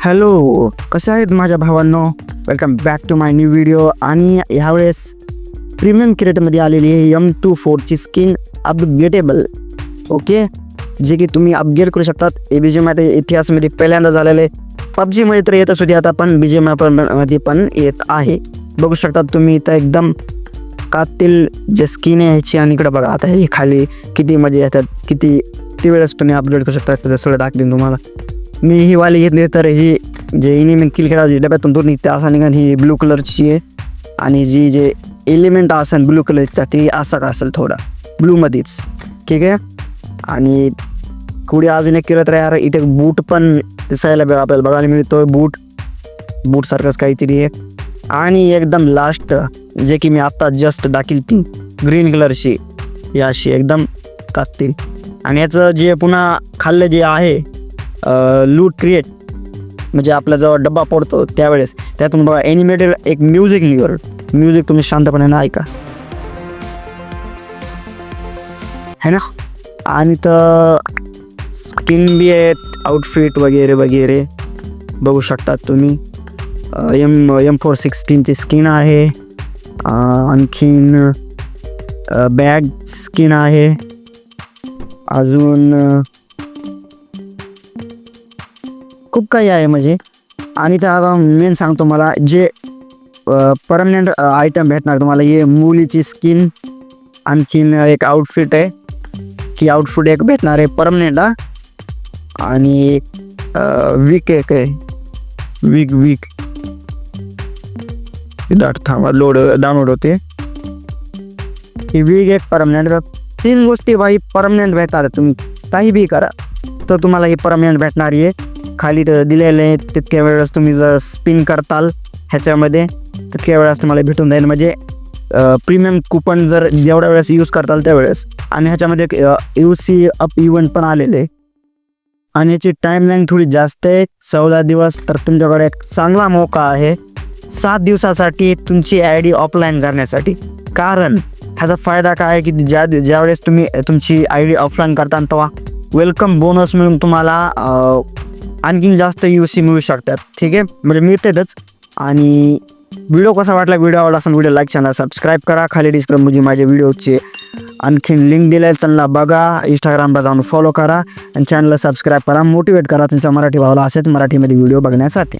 Hello कसे आहेत माझ्या भावांनो? Welcome back to my new video आणि ह्यावेळेस प्रीमियम क्रिएटमध्ये आलेली आहे एम टू फोरची स्किन अपग्रेडेबल ओके जे की तुम्ही अपग्रेड करू शकतात. ए बी जी मध्ये इतिहासमध्ये पहिल्यांदा झालेले पबजीमध्ये तर येतच होती आता पण बी जी मध्ये पण येत आहे. बघू शकतात तुम्ही इथं एकदम कातील जे स्किन आहे ह्याची आणि इकडे बघा आता हे खाली किती मजे येतात किती किती वेळेस तुम्ही अपग्रेड करू शकता त्याचं सगळं दाखवीन तुम्हाला. मी ही वाली घेतली तर ही जे इलिमेंट किल डब्यातून दोन निघते असा निघाल ही ब्लू कलरची आहे. आणि जी जे एलिमेंट असेल ब्लू कलरचा ती असा का असेल थोडा. ब्लूमध्येच ठीक आहे? आणि कुठे अजून एक केलं तर यार इथे बूट पण दिसायला आपल्याला बघायला मिळतो बूट बूटसारखंच काहीतरी आहे. आणि एकदम लास्ट जे की मी आत्ता जस्ट दाखील ती ग्रीन कलरची याशी एकदम कातील आणि याचं जे पुन्हा खाल्लं जे आहे लूट क्रिएट म्हणजे आपला जेव्हा डब्बा पडतो त्यावेळेस त्यातून बघा ॲनिमेटेड एक म्युझिक निघर म्युझिक तुम्ही शांतपणे ऐका. है ना? आणि तर स्किन बी आहेत आउटफिट वगैरे वगैरे. बघू शकतात तुम्ही. एम एम फोर सिक्स्टीनची स्किन आहे. आणखीन बॅग स्किन आहे. अजून खूप काही आहे म्हणजे. आणि त्या आता मेन सांगतो मला जे परमनंट आयटम भेटणार तुम्हाला हे मुलीची स्किन आणखीन एक आउटफिट आहे. की आउटफिट एक भेटणार आहे परमनंट हा. आणि वीक एक आहे. वीक वीक दाट थांबा लोड डाउनलोड होते. ही वीक एक परमनंट तीन गोष्टी बाई परमनंट भेटणार आहे. तुम्ही. काही बी करा तर तुम्हाला ही परमनंट भेटणार आहे. खाली दिलेले आहेत तितक्या वेळेस तुम्ही जर स्पिन करताल ह्याच्यामध्ये तितक्या वेळेस तुम्हाला भेटून जाईल. म्हणजे प्रीमियम कुपन जर जेवढ्या वेळेस यूज करताल त्यावेळेस. आणि ह्याच्यामध्ये यू सी अप इव्हेंट पण आलेले आणि याची टाईमलाईन थोडी जास्त आहे. चौदा दिवस तर तुमच्याकडे एक चांगला मोका आहे. सात दिवसासाठी तुमची आय डी ऑफलाईन करण्यासाठी. कारण ह्याचा फायदा काय आहे की ज्या ज्यावेळेस तुम्ही तुमची आय डी ऑफलाईन करता तेव्हा वेलकम बोनस मिळून तुम्हाला आणखीन जास्त यू सी मिळू शकतात ठीक आहे? म्हणजे मिळतातच. आणि व्हिडिओ कसा वाटला? व्हिडिओ आवडला असेल व्हिडिओ लाईक चॅनल सबस्क्राईब करा. खाली डिस्क्रिप्शन म्हणजे माझ्या व्हिडिओचे आणखीन लिंक दिले त्यांना बघा. इंस्टाग्रामला जाऊन फॉलो करा. आणि चॅनलला सबस्क्राईब करा. मोटिवेट करा तुमच्या मराठी भावाला असेच मराठीमध्ये व्हिडिओ बघण्यासाठी.